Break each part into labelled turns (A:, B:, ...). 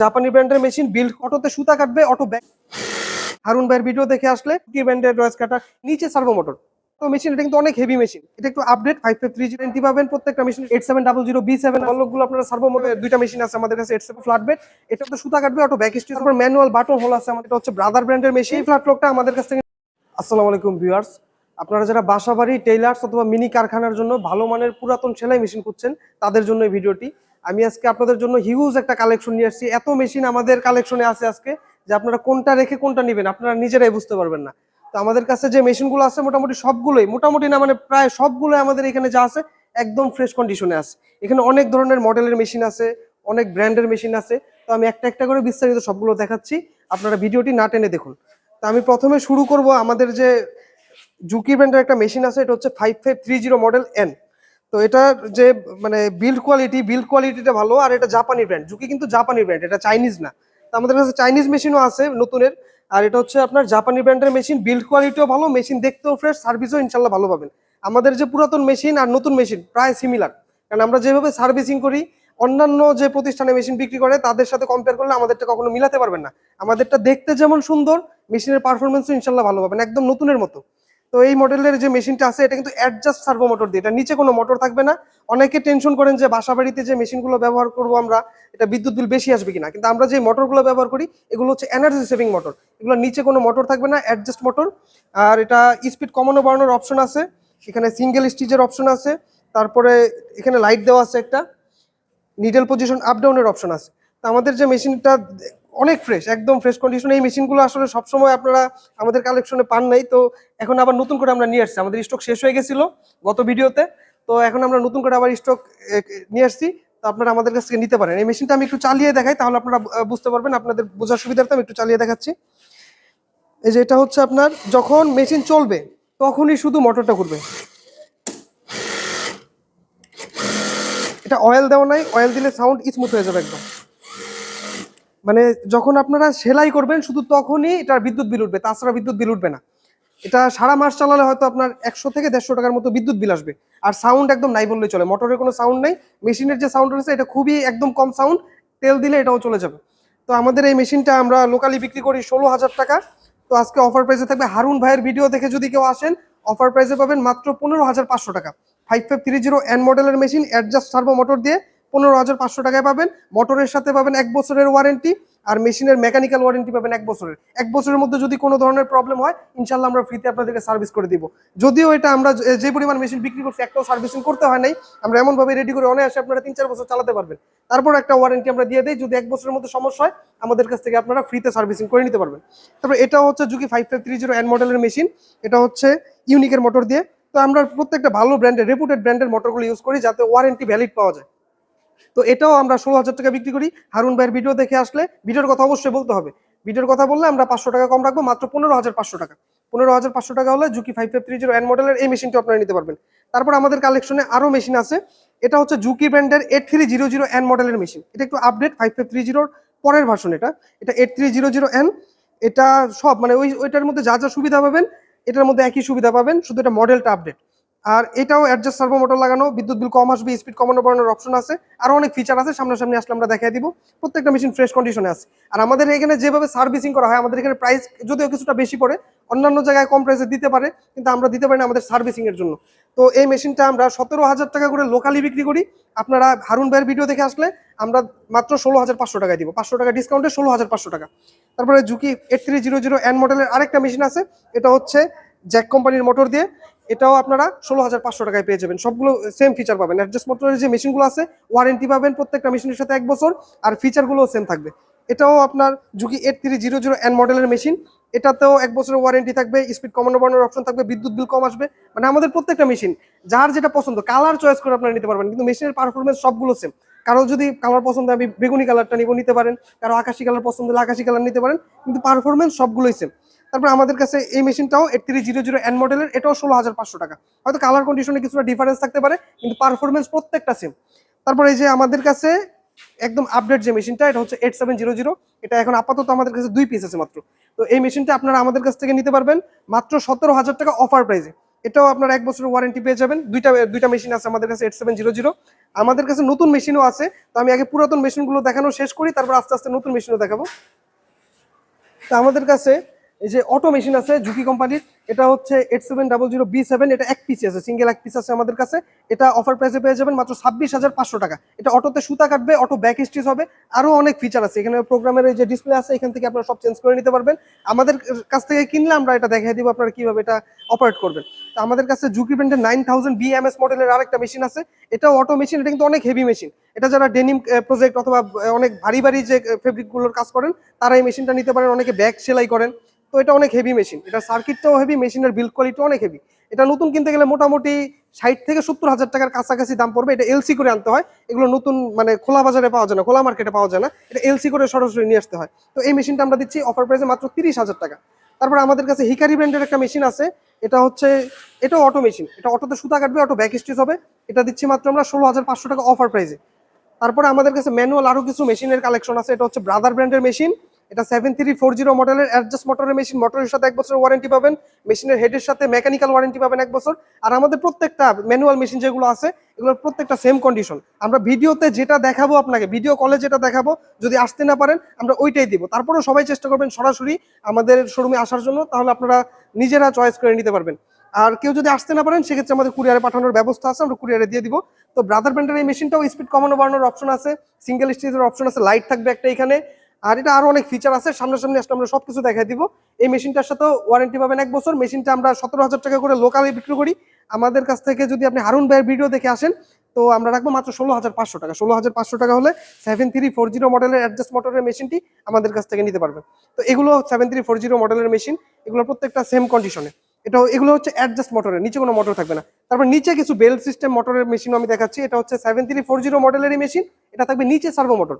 A: জাপানি ব্র্যান্ডের machine build অটোতে সুতা কাটবে, অটো ব্যাক হারুন ভাইয়ের ভিডিও দেখে আসলে কি ব্র্যান্ডের রয়েস কাটা নিচে সার্ভো মোটর। তো মেশিন, এটা কিন্তু অনেক হেভি মেশিন এটা একটু update five five three zero পাবেন। প্রত্যেকটা machine eight seven double zero B seven অনেকগুলো আপনার সার্ভো মোটর দুইটা মেশিন আছে আমাদের কাছে এইট সেভেন ফ্ল্যাট বেড এটা তো সুতা কাটবে, অটো ব্যাক স্টিচ তারপর ম্যানুয়াল বাটন হোল আছে আমাদের হচ্ছে ব্রাদার ব্র্যান্ডের মেশিন ফ্ল্যাট লকটা আমাদের কাছ থেকে আসসালামু আলাইকুম ভিউয়ার্স আপনারা যারা বাসাবাড়ি টেইলার্স অথবা মিনি কারখানার জন্য ভালো মানের পুরাতন সেলাই মেশিন খুঁজছেন, তাদের জন্য এই ভিডিওটি আমি আজকে আপনাদের জন্য হিউজ একটা কালেকশন নিয়ে আসছি। এত মেশিন আমাদের কালেকশনে আছে আজকে যে আপনারা কোনটা রেখে কোনটা নেবেন, আপনারা নিজেরাই বুঝতে পারবেন না। তো আমাদের কাছে যে মেশিনগুলো আছে মোটামুটি সবগুলোই, মোটামুটি না মানে প্রায় সবগুলোই আমাদের এখানে যা আছে একদম ফ্রেশ কন্ডিশনে আছে। এখানে অনেক ধরনের মডেলের মেশিন আছে, অনেক ব্র্যান্ডের মেশিন আছে। তো আমি একটা একটা করে বিস্তারিত সবগুলো দেখাচ্ছি, আপনারা ভিডিওটি না টেনে দেখুন। তো আমি প্রথমে শুরু করব আমাদের যে জুকি ব্র্যান্ডের একটা মেশিন আছে, এটা হচ্ছে five five three zero model N তো এটার যে মানে বিল্ড কোয়ালিটি বিল্ড কোয়ালিটিটা ভালো, আর এটা জাপানি ব্র্যান্ড জুকি কিন্তু জাপানি ব্র্যান্ড এটা চাইনিজ না। তো আমাদের কাছে চাইনিজ মেশিনও আছে নতুনের, আর এটা হচ্ছে আপনার জাপানি ব্র্যান্ডের মেশিন বিল্ড কোয়ালিটিও ভালো মেশিন দেখতেও ফ্রেশ সার্ভিসও ইনশাল্লাহ ভালো পাবেন। আমাদের যে পুরাতন মেশিন আর নতুন মেশিন প্রায় সিমিলার কারণ আমরা যেভাবে সার্ভিসিং করি, অন্যান্য যে প্রতিষ্ঠানে মেশিন বিক্রি করে, তাদের সাথে কম্পেয়ার করলে আমাদেরটা কখনো মিলাতে পারবেন না। আমাদেরটা দেখতে যেমন সুন্দর মেশিনের পারফরমেন্সও ইনশাল্লাহ ভালো পাবেন, একদম নতুনের মতো। তো এই মডেলের যে মেশিনটা আছে, এটা কিন্তু অ্যাডজাস্ট সার্ভো মোটর দিয়ে। এটা নিচে কোনো মোটর থাকবে না। অনেকে টেনশন করেন যে বাসা বাড়িতে যে মেশিনগুলো ব্যবহার করব আমরা, এটা বিদ্যুৎ বিল বেশি আসবে কিনা। কিন্তু আমরা যে মোটরগুলো ব্যবহার করি, এগুলো হচ্ছে এনার্জি সেভিং মোটর এগুলো নিচে কোনো মোটর থাকবে না অ্যাডজাস্ট মোটর আর এটা স্পিড কমানো বাড়ানোর অপশন আছে। এখানে সিঙ্গেল স্টিচের অপশন আছে। তারপরে এখানে লাইট দেওয়া আছে একটা। নিডেল পজিশন আপ ডাউনের অপশন আছে। তো আমাদের যে মেশিনটা অনেক ফ্রেশ একদম ফ্রেশ কন্ডিশন এই মেশিনগুলো আসলে সবসময় আপনারা আমাদের কালেকশনে পান নাই, তো এখন আবার নতুন করে আমরা নিয়ে আসছি। আমাদের স্টক শেষ হয়ে গেছিল গত ভিডিওতে, তো এখন আমরা নতুন করে আবার স্টক নিয়ে আসছি। তো আপনারা আমাদের কাছ থেকে নিতে পারেন। এই মেশিনটা আমি একটু চালিয়ে দেখাই, তাহলে আপনারা বুঝতে পারবেন, আপনাদের বোঝার সুবিধার্থে আমি একটু চালিয়ে দেখাচ্ছি। এই যে এটা হচ্ছে আপনার, যখন মেশিন চলবে, তখনই শুধু মোটরটা ঘুরবে। এটা অয়েল দেওয়া নাই অয়েল দিলে সাউন্ড স্মুথ হয়ে যাবে একদম। মানে যখন আপনারা সেলাই করবেন, শুধু তখনই এটার বিদ্যুৎ বিল উঠবে, তাছাড়া বিদ্যুৎ বিল উঠবে না। এটা সারা মাস চালালে হয়তো আপনার একশো থেকে দেড়শো টাকার মতো বিদ্যুৎ বিল আসবে। আর সাউন্ড একদম নাই বললেই চলে, মোটরের কোনো সাউন্ড নেই, মেশিনের যে সাউন্ড রয়েছে, এটা খুবই একদম কম সাউন্ড তেল দিলে এটাও চলে যাবে। তো আমাদের এই মেশিনটা আমরা লোকালি বিক্রি করি ষোলো হাজার টাকা। তো আজকে অফার প্রাইসে থাকবে। হারুন ভাইয়ের ভিডিও দেখে যদি কেউ আসেন অফার প্রাইসে পাবেন মাত্র পনেরো হাজার পাঁচশো টাকা। Five five three zero N মডেলের মেশিন অ্যাডজাস্ট সার্ভো মোটর দিয়ে পনেরো হাজার পাঁচশো টাকায় পাবেন, মোটরের সাথে পাবেন এক বছরের ওয়ারেন্টি আর মেশিনের মেকানিক্যাল ওয়ারেন্টি পাবেন এক বছরের। এক বছরের মধ্যে যদি কোনো ধরনের প্রবলেম হয় ইনশাল্লাহ আমরা ফ্রিতে আপনাদেরকে সার্ভিস করে দিব। যদিও এটা আমরা যে- পরিমাণ মেশিন বিক্রি করছি, একটাও সার্ভিসিং করতে হয় নাই, আমরা এমনভাবে রেডি করে অনেক আসে আপনারা তিন চার বছর চালাতে পারবেন। তারপর একটা ওয়ারেন্টি আমরা দিয়ে দিই, যদি এক বছরের মধ্যে সমস্যা হয়, আমাদের কাছ থেকে আপনারা ফ্রিতে সার্ভিসিং করে নিতে পারবেন। তারপর এটা হচ্ছে Juki five five three zero N মডেলের মেশিন এটা হচ্ছে ইউনিকের মোটর দিয়ে। তো আমরা প্রত্যেকটা ভালো ব্র্যান্ডের রেপুটেড ব্র্যান্ডের মোটরগুলো ইউজ করি, যাতে ওয়ারেন্টি ভ্যালিড পাওয়া যায়। তো এটাও আমরা ষোলো হাজার টাকা বিক্রি করি। হারুন ভাইয়ের ভিডিও দেখে আসলে ভিডিওর কথা অবশ্যই বলতে হবে। ভিডিওর কথা বললে আমরা পাঁচশো টাকা কম রাখব, মাত্র পনেরো হাজার পাঁচশো টাকা। পনেরো হাজার পাঁচশো টাকা হলে Juki five five three zero N মডেলের এই মেশিনটা আপনারা নিতে পারবেন। তারপর আমাদের কালেকশনে আরও মেশিন আছে। এটা হচ্ছে জুকি ব্র্যান্ডের eight three zero zero N মডেলের মেশিন এটা একটু আপডেট ফাইভ ফাইভ থ্রি জিরোর পরের ভার্সন এটা। এটা eight three zero zero N এটা সব মানে ওই ওইটার মধ্যে যা যা সুবিধা পাবেন, এটার মধ্যে একই সুবিধা পাবেন। শুধু এটা মডেলটা আপডেট আর এটাও অ্যাডজাস্ট সার্ভো মোটর লাগানো, বিদ্যুৎ বিল কম আসবে স্পিড কমানো বাড়ানোর অপশন আছে আরও অনেক ফিচার আছে, সামনাসামনি আসলে আমরা দেখাই দিব। প্রত্যেকটা মেশিন ফ্রেশ কন্ডিশনে আছে। আর আমাদের এখানে যেভাবে সার্ভিসিং করা হয়, আমাদের এখানে প্রাইস যদিও কিছুটা বেশি পড়ে, অন্যান্য জায়গায় কম প্রাইসে দিতে পারে, কিন্তু আমরা দিতে পারি না আমাদের সার্ভিসিং এর জন্য। তো এই মেশিনটা আমরা সতেরো হাজার টাকা করে লোকালি বিক্রি করি। আপনারা হারুন ভাইয়ের ভিডিও দেখে আসলে আমরা মাত্র ষোলো হাজার পাঁচশো টাকায় দিব। পাঁচশো টাকা ডিসকাউন্টে ষোলো হাজার পাঁচশো টাকা। তারপরে Juki eight three zero zero N মডেলের আরেকটা মেশিন আছে, এটা হচ্ছে জ্যাক কোম্পানির মোটর দিয়ে, এটাও আপনারা ষোলো হাজার পাঁচশো টাকায় পেয়ে যাবেন। সবগুলো সেম ফিচার পাবেন। অ্যাডজাস্ট মোটরের যে মেশিনগুলো আছে ওয়ারেন্টি পাবেন প্রত্যেকটা মেশিনের সাথে এক বছর, আর ফিচারগুলোও সেম থাকবে। এটাও আপনার Juki eight three zero zero N মডেলের মেশিন এটাতেও এক বছরের ওয়ারেন্টি থাকবে স্পিড কমানো বাড়ানোর অপশন থাকবে, বিদ্যুৎ বিল কম আসবে। মানে আমাদের প্রত্যেকটা মেশিন যার যেটা পছন্দ কালার চয়েস করে আপনারা নিতে পারবেন, কিন্তু মেশিনের পারফরমেন্স সবগুলো সেম কারও যদি কালার পছন্দ, আমি বেগুনি কালারটা নিব, নিতে পারেন। কারও আকাশি কালার পছন্দ হলে আকাশি কালার নিতে পারেন, কিন্তু পারফরমেন্স সবগুলোই সেম তারপর আমাদের কাছে এই মেশিনটাও eight three zero zero N মডেলের এটাও ষোলো হাজার পাঁচশো টাকা। হয়তো কালার কন্ডিশনে কিছুটা ডিফারেন্স থাকতে পারে, কিন্তু পারফরমেন্স প্রত্যেকটা সেম তারপর এই যে আমাদের কাছে একদম আপডেট যে মেশিনটা, এটা হচ্ছে এইট সেভেন জিরো জিরো এটা এখন আপাতত আমাদের কাছে দুই পিস আছে মাত্র। তো এই মেশিনটা আপনারা আমাদের কাছ থেকে নিতে পারবেন মাত্র সতেরো হাজার টাকা অফার প্রাইসে এটাও আপনার এক বছরের ওয়ারেন্টি পেয়ে যাবেন। দুইটা দুইটা মেশিন আছে আমাদের কাছে এইট সেভেন জিরো জিরো আমাদের কাছে নতুন মেশিনও আছে, তো আমি আগে পুরাতন মেশিনগুলো দেখানো শেষ করি, তারপর আস্তে আস্তে নতুন মেশিনও দেখাবো। তো আমাদের কাছে এই যে অটো মেশিন আছে জুকি কোম্পানির এটা হচ্ছে eight seven double zero B seven এটা এক পিস আছে সিঙ্গেল এক পিস আছে আমাদের কাছে। এটা অফার প্রাইসে পেয়ে যাবেন মাত্র ছাব্বিশ হাজার পাঁচশো টাকা। এটা অটোতে সুতা কাটবে অটো ব্যাক স্টিচ হবে আরও অনেক ফিচার আছে। এখানে প্রোগ্রামের এই যে ডিসপ্লে আছে, এখান থেকে আপনারা সব চেঞ্জ করে নিতে পারবেন। আমাদের কাছ থেকে কিনলে আমরা এটা দেখিয়ে দিব আপনারা কীভাবে এটা অপারেট করবেন। তো আমাদের কাছে জুকি ব্র্যান্ডের নাইন থাউজেন্ড বিএমএস মডেলের আরেকটা মেশিন আছে। এটাও অটো মেশিন এটা কিন্তু অনেক হেভি মেশিন এটা যারা ডেনিম প্রজেক্ট অথবা অনেক ভারী ভারী যে ফেব্রিকগুলোর কাজ করেন, তারা এই মেশিনটা নিতে পারেন। অনেকে ব্যাগ সেলাই করেন। তো এটা অনেক হেভি মেশিন এটা সার্কিটটাও হেভি মেশিনের বিল্ড কোয়ালিটি অনেক হেভি এটা নতুন কিনতে গেলে মোটামুটি ষাট থেকে সত্তর হাজার টাকার কাছাকাছি দাম পড়বে। এটা এলসি করে আনতে হয়। এগুলো নতুন মানে খোলা বাজারে পাওয়া যায় না, খোলা মার্কেটে পাওয়া যায় না। এটা এলসি করে সরাসরি নিয়ে আসতে হয়। তো এই মেশিনটা আমরা দিচ্ছি অফার প্রাইসে মাত্র তিরিশ হাজার টাকা। তারপর আমাদের কাছে হিকারি ব্র্যান্ডের একটা মেশিন আছে। এটা হচ্ছে, এটা অটো মেশিন এটা অটোতে সুতা কাটবে অটো ব্যাক স্টিচ হবে। এটা দিচ্ছি মাত্র আমরা ষোলো হাজার পাঁচশো টাকা অফার প্রাইসে তারপরে আমাদের কাছে ম্যানুয়াল আরও কিছু মেশিনের কালেকশন আছে। এটা হচ্ছে ব্রাদার ব্র্যান্ডের মেশিন এটা সেভেন থ্রি ফোর জিরো মডেলের অ্যাডজাস্ট মোটরের মেশিন মোটরের সাথে এক বছরের ওয়ারেন্টি পাবেন মেশিনের হেডের সাথে মেকানিক্যাল ওয়ারেন্টি পাবেন এক বছর, আর আমাদের প্রত্যেকটা ম্যানুয়াল মেশিন যেগুলো আছে, এগুলোর প্রত্যেকটা সেম কন্ডিশন আমরা ভিডিওতে যেটা দেখাবো আপনাকে ভিডিও কলে যেটা দেখাবো, যদি আসতে না পারেন, আমরা ওইটাই দিব। তারপরেও সবাই চেষ্টা করবেন সরাসরি আমাদের শোরুমে আসার জন্য, তাহলে আপনারা নিজেরা চয়েস করে নিতে পারবেন। আর কেউ যদি আসতে না পারেন, সেক্ষেত্রে আমাদের কুরিয়ারে পাঠানোর ব্যবস্থা আছে, আমরা কুরিয়ারে দিয়ে দিব। তো ব্রাদার ব্র্যান্ডের এই মেশিনটাও স্পিড কমানো বাড়ানোর অপশন আছে সিঙ্গেল স্টেজের অপশন আছে লাইট থাকবে একটা এখানে আর এটা আরও অনেক ফিচার আছে, সামনাসামনি আসলে আমরা সবকিছু দেখাই দিব। এই মেশিনটার সাথে ওয়ারেন্টি পাবেন এক বছর। মেশিনটা আমরা সতেরো হাজার টাকা করে লোকালে বিক্রি করি। আমাদের কাছ থেকে যদি আপনি হারুন ভাইয়ের ভিডিও দেখে আসেন, তো আমরা রাখব মাত্র ষোলো হাজার পাঁচশো টাকা। ষোলো হাজার পাঁচশো টাকা হলে সেভেন থ্রি ফোর জিরো মডেলের অ্যাডজাস্ট মোটরের মেশিনটি আমাদের কাছ থেকে নিতে পারবেন। তো এগুলো সেভেন থ্রি ফোর জিরো মডেলের মেশিন এগুলো প্রত্যেকটা সেম কন্ডিশনে এটা এগুলো হচ্ছে অ্যাডজাস্ট মোটরের নিচে কোনো মোটর থাকবে না। তারপর নিচে কিছু বেল সিস্টেম মোটরের মেশিন আমি দেখাচ্ছি। এটা হচ্ছে সেভেন থ্রি ফোর জিরো মডেলেরই মেশিন এটা থাকবে নিচে সার্ভো মোটর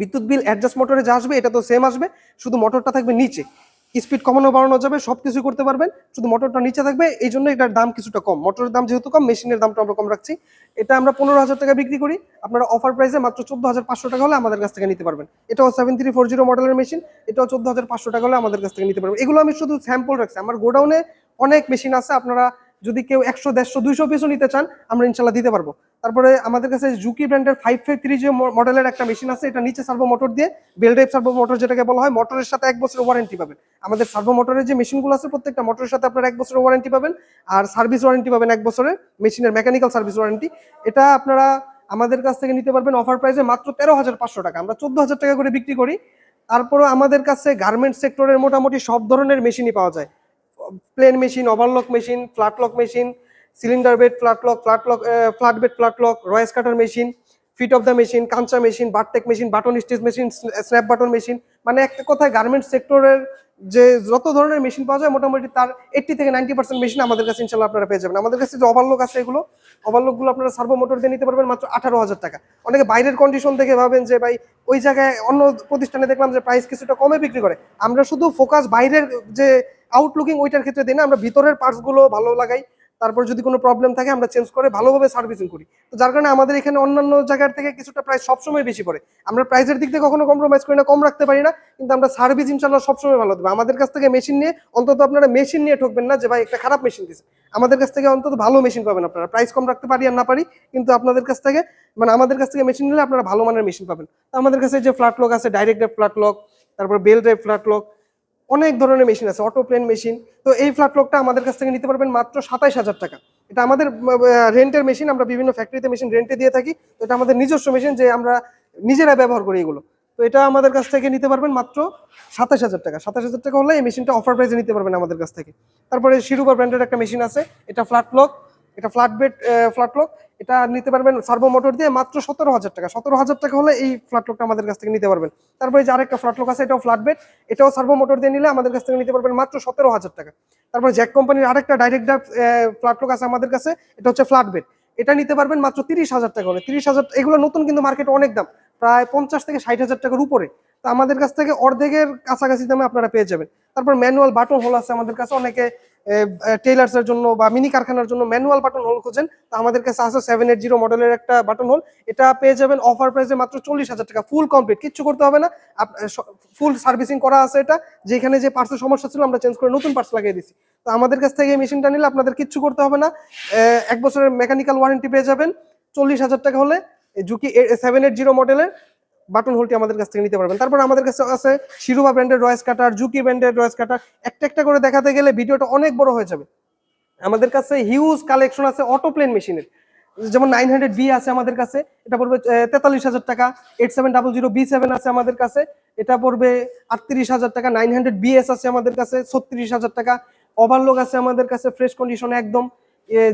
A: বিদ্যুৎ বিল অ্যাডজাস্ট মোটরে যা আসবে, এটা তো সেম আসবে, শুধু মোটরটা থাকবে নিচে। স্পিড কমানো বাড়ানো যাবে সব কিছু করতে পারবেন, শুধু মোটরটা নিচে থাকবে, এই জন্য এটার দাম কিছুটা কম। মোটরের দাম যেহেতু কম মেশিনের দামটা আমরা কম রাখছি। এটা আমরা পনেরো হাজার টাকা বিক্রি করি, আপনারা অফার প্রাইসে মাত্র চোদ্দ হাজার পাঁচশো টাকা হলে আমাদের কাছ থেকে নিতে পারবেন। এটাও সেভেন থ্রি ফোর জিরো মডেলের মেশিন এটাও চোদ্দ হাজার পাঁচশো টাকা হলে আমাদের কাছ থেকে নিতে পারবেন। এগুলো আমি শুধু স্যাম্পল রাখছি, আমার গোডাউনে অনেক মেশিন আছে, আপনারা যদি কেউ একশো, দেড়শো, দুইশো পিসও নিতে চান, আমরা ইনশাল্লাহ দিতে পারব। তারপরে আমাদের কাছে জুকি ব্র্যান্ডের ফাইভ ফাইভ থ্রি যে মডেলের একটা মেশিন আছে, এটা নিচে সার্ভো মোটর দিয়ে বেল টাইপ সার্ভো মোটর যেটাকে বলা হয় মোটরের সাথে এক বছরের ওয়ারেন্টি পাবেন। আমাদের সার্ভো মোটরের যে মেশিনগুলো আছে, প্রত্যেকটা মোটরের সাথে আপনার এক বছরের ওয়ারেন্টি পাবেন, আর সার্ভিস ওয়ারেন্টি পাবেন এক বছরের মেশিনের মেকানিক্যাল সার্ভিস ওয়ারেন্টি এটা আপনারা আমাদের কাছ থেকে নিতে পারবেন অফার প্রাইসে মাত্র তেরো হাজার পাঁচশো টাকা। আমরা চোদ্দ হাজার টাকা করে বিক্রি করি। তারপরেও আমাদের কাছে গার্মেন্ট সেক্টরের মোটামুটি সব ধরনের মেশিনই পাওয়া যায়। Plain machine overlock machine flatlock machine cylinder bed flatlock flatlock flat bed flatlock Royce cutter machine feed off the machine Kancha machine bartack machine button stitch machine snap button machine মানে একটা কথায় গার্মেন্টস সেক্টরের যে যত ধরনের মেশিন পাওয়া যায়, মোটামুটি তার এইটটি থেকে নাইনটি পার্সেন্ট মেশিন আমাদের কাছে ইনশাল্লাহ আপনারা পেয়ে যাবেন। আমাদের কাছে যে ওভারলক আছে এগুলো ওভারলকগুলো আপনারা সার্ভো মোটর দিয়ে নিতে পারবেন মাত্র আঠারো হাজার টাকা। অনেকে বাইরের কন্ডিশন দেখে ভাবেন যে ভাই, ওই জায়গায় অন্য প্রতিষ্ঠানে দেখলাম যে প্রাইস কিছুটা কমে বিক্রি করে। আমরা শুধু ফোকাস বাইরের যে আউটলুকিং ওইটার ক্ষেত্রে দিই না, আমরা ভিতরের পার্টসগুলো ভালো লাগাই, তারপর যদি কোনো প্রবলেম থাকে আমরা চেঞ্জ করে ভালোভাবে সার্ভিসিং করি। তো যার কারণে আমাদের এখানে অন্যান্য জায়গার থেকে কিছুটা প্রাইস সবসময় বেশি পড়ে। আমরা প্রাইসের দিক থেকে কখনো কম্প্রোমাইজ করি না, কম রাখতে পারি না, কিন্তু আমরা সার্ভিস ইনশাল্লাহ সবসময় ভালো দেবো। আমাদের কাছ থেকে মেশিন নিয়ে, অন্তত আপনারা মেশিন নিয়ে ঠকবেন না যে, ভাই, একটা খারাপ মেশিন দিচ্ছে আমাদের কাছ থেকে অন্তত ভালো মেশিন পাবেন আপনারা। প্রাইস কম রাখতে পারি আর না পারি, কিন্তু আপনাদের কাছ থেকে মানে আমাদের কাছ থেকে মেশিন নিলে আপনারা ভালো মানের মেশিন পাবেন। তো আমাদের কাছে যে ফ্ল্যাট লক আছে ডাইরেক্ট ফ্ল্যাট লক তারপর বেল ড্রাইভ ফ্ল্যাট লক অনেক ধরনের মেশিন আছে, অটো প্লেন মেশিন। তো এই ফ্ল্যাট লকটা আমাদের কাছ থেকে নিতে পারবেন মাত্র সাতাইশ হাজার টাকা। এটা আমাদের রেন্টের মেশিন আমরা বিভিন্ন ফ্যাক্টরিতে মেশিন রেন্টে দিয়ে থাকি। তো এটা আমাদের নিজস্ব মেশিন যে আমরা নিজেরা ব্যবহার করি এগুলো। তো এটা আমাদের কাছ থেকে নিতে পারবেন মাত্র সাতাশ হাজার টাকা। সাতাশ হাজার টাকা হলে এই মেশিনটা অফার প্রাইসে নিতে পারবেন আমাদের কাছ থেকে। তারপরে শিরুবা ব্র্যান্ডের একটা মেশিন আছে, এটা ফ্ল্যাট লক এটা ফ্ল্যাট বেড ফ্ল্যাট লক এটা নিতে পারবেন সার্ভো মোটর দিয়ে মাত্র সতেরো হাজার টাকা। সতেরো হাজার টাকা হলে এই ফ্ল্যাট লকটা আমাদের কাছ থেকে নিতে পারবেন। তারপরে যে আরেকটা ফ্ল্যাট লক আছে, এটাও ফ্ল্যাট বেড এটাও সার্ভো মোটর দিয়ে নিলে আমাদের কাছ থেকে নিতে পারবেন মাত্র সতেরো হাজার টাকা। তারপরে জ্যাক কোম্পানির আরেকটা ডাইরেক্ট ফ্ল্যাট লক আছে আমাদের কাছে, এটা হচ্ছে ফ্ল্যাট বেড এটা নিতে পারবেন মাত্র তিরিশ হাজার টাকা হলে। তিরিশ হাজার, এগুলো নতুন কিন্তু মার্কেটে অনেক দাম, প্রায় পঞ্চাশ থেকে ষাট হাজার টাকার উপরে। তো আমাদের কাছ থেকে অর্ধেকের কাছাকাছি দামে আপনারা পেয়ে যাবেন। তারপর ম্যানুয়াল বাটন হোল আছে আমাদের কাছে, অনেকে টেইলার্সের জন্য বা মিনি কারখানার জন্য ম্যানুয়াল বাটন হোল খোঁজেন। তো আমাদের কাছে আছে সেভেন এইট জিরো মডেলের একটা বাটন হোল এটা পেয়ে যাবেন অফার প্রাইসে মাত্র চল্লিশ হাজার টাকা ফুল কমপ্লিট কিচ্ছু করতে হবে না। ফুল সার্ভিসিং করা আছে এটা। যেখানে যে পার্টসের সমস্যা ছিল, আমরা চেঞ্জ করে নতুন পার্টস লাগিয়ে দিছি। তো আমাদের কাছ থেকে এই মেশিনটা নিলে আপনাদের কিচ্ছু করতে হবে না। এক বছরের মেকানিক্যাল ওয়ারেন্টি পেয়ে যাবেন। চল্লিশ হাজার টাকা হলে জুকি সেভেন এইট জিরো মডেলের বাটন হোলটি আমাদের কাছ থেকে নিতে পারবেন। তারপর আমাদের কাছে আছে শিরোভা ব্র্যান্ডের রয়েস কাটার জুকি ব্র্যান্ডের রয়েস কাটার, একটা একটা করে দেখাতে গেলে ভিডিওটা অনেক বড় হয়ে যাবে। আমাদের কাছে হিউজ কালেকশন আছে অটো প্লেন মেশিনের যেমন নাইন হান্ড্রেড বি আছে আমাদের কাছে, এটা পড়বে তেতাল্লিশ হাজার টাকা। Eight seven double zero B seven আছে আমাদের কাছে, এটা পড়বে আটত্রিশ হাজার টাকা। নাইন হান্ড্রেড বিএস আছে আমাদের কাছে, ছত্রিশ হাজার টাকা। ওভারলোক আছে আমাদের কাছে ফ্রেশ কন্ডিশন একদম।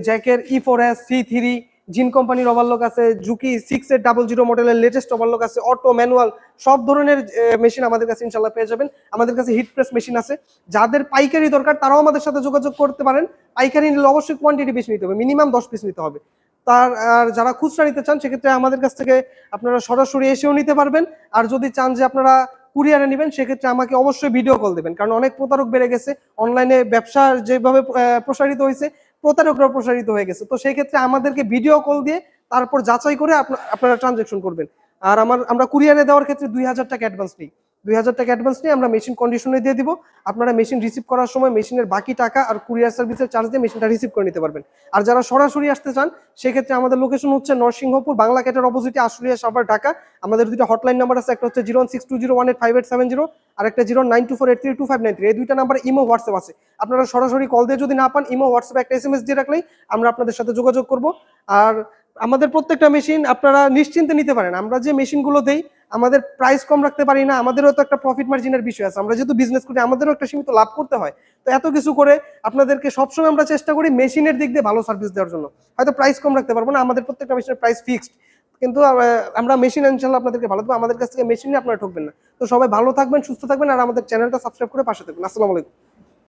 A: জ্যাকের E four S C three জিন কোম্পানির ওভারলোক আছে জুকি সিক্স এর ডাবল জিরো মডেলের লেটেস্ট ওভারলোক আছে অটো ম্যানুয়াল সব ধরনের মেশিন আমাদের কাছে ইনশাল্লাহ পেয়ে যাবেন। আমাদের কাছে হিট প্রেস মেশিন আছে। যাদের পাইকারি দরকার, তারাও আমাদের সাথে যোগাযোগ করতে পারেন। পাইকারি নিলে অবশ্যই কোয়ান্টিটি বেশি নিতে হবে মিনিমাম দশ পিস নিতে হবে। তার, আর যারা খুচরা নিতে চান, সেক্ষেত্রে আমাদের কাছ থেকে আপনারা সরাসরি এসেও নিতে পারবেন। আর যদি চান যে আপনারা কুরিয়ারে নেবেন, সেক্ষেত্রে আমাকে অবশ্যই ভিডিও কল দেবেন। কারণ অনেক প্রতারক বেড়ে গেছে। অনলাইনে ব্যবসা যেভাবে প্রসারিত হয়েছে প্রতারকরা প্রসারিত হয়ে গেছে। তো সেই ক্ষেত্রে আমাদেরকে ভিডিও কল দিয়ে তারপর যাচাই করে আপনা- আপনারা ট্রানজেকশন করবেন। আর আমার আমরা কুরিয়ারে দেওয়ার ক্ষেত্রে দুই হাজার টাকা অ্যাডভান্স নিই। দুই হাজার টাকা অ্যাডভান্স নিয়ে আমরা মেশিন কন্ডিশনে দিয়ে দিব। আপনারা মেশিন রিসিভ করার সময় মেশিনের বাকি টাকা আর কুরিয়ার সার্ভিসের চার্জ দিয়ে মেশিনটা রিসিভ করে নিতে পারবেন। আর যারা সরাসরি আসতে চান, সেক্ষেত্রে আমাদের লোকেশন হচ্ছে নরসিংহপুর, বাংলা ক্যাটের অপোজিটে আশুলিয়া সাভার, ঢাকা। আমাদের দুটো হটলাইন নাম্বার আছে, একটা হচ্ছে zero six two zero one eight five eight seven zero আর একটা zero nine two four eight three two five nine three এই দুইটা নাম্বার ইমো হোয়াটসঅ্যাপ আছে। আপনারা সরাসরি কল দিয়ে যদি না পান ইমো হোয়াটসঅ্যাপে একটা এস এম এস দিয়ে রাখলেই আমরা আপনাদের সাথে যোগাযোগ করব। আর আমাদের প্রত্যেকটা মেশিন আপনারা নিশ্চিন্তে নিতে পারেন। আমরা যে মেশিনগুলো দেই, আমাদের প্রাইস কম রাখতে পারি না, আমাদেরও তো একটা প্রফিট মার্জিনের বিষয় আছে। আমরা যেহেতু বিজনেস করি, আমাদেরও একটা সীমিত লাভ করতে হয়। তো এত কিছু করে আপনাদেরকে সবসময় আমরা চেষ্টা করি মেশিনের দিক দিয়ে ভালো সার্ভিস দেওয়ার জন্য। হয়তো প্রাইস কম রাখতে পারব না, আমাদের প্রত্যেকটা মেশিনের প্রাইস ফিক্সড কিন্তু আমরা মেশিন ইনশাল্লাহ আপনাদেরকে ভালো দেবো। আমাদের কাছ থেকে মেশিন নিয়ে আপনারা ঠকবেন না। তো সবাই ভালো থাকবেন, সুস্থ থাকবেন, আর আমাদের চ্যানেলটা সাবস্ক্রাইব করে পাশে থাকবেন। আসসালামু আলাইকুম।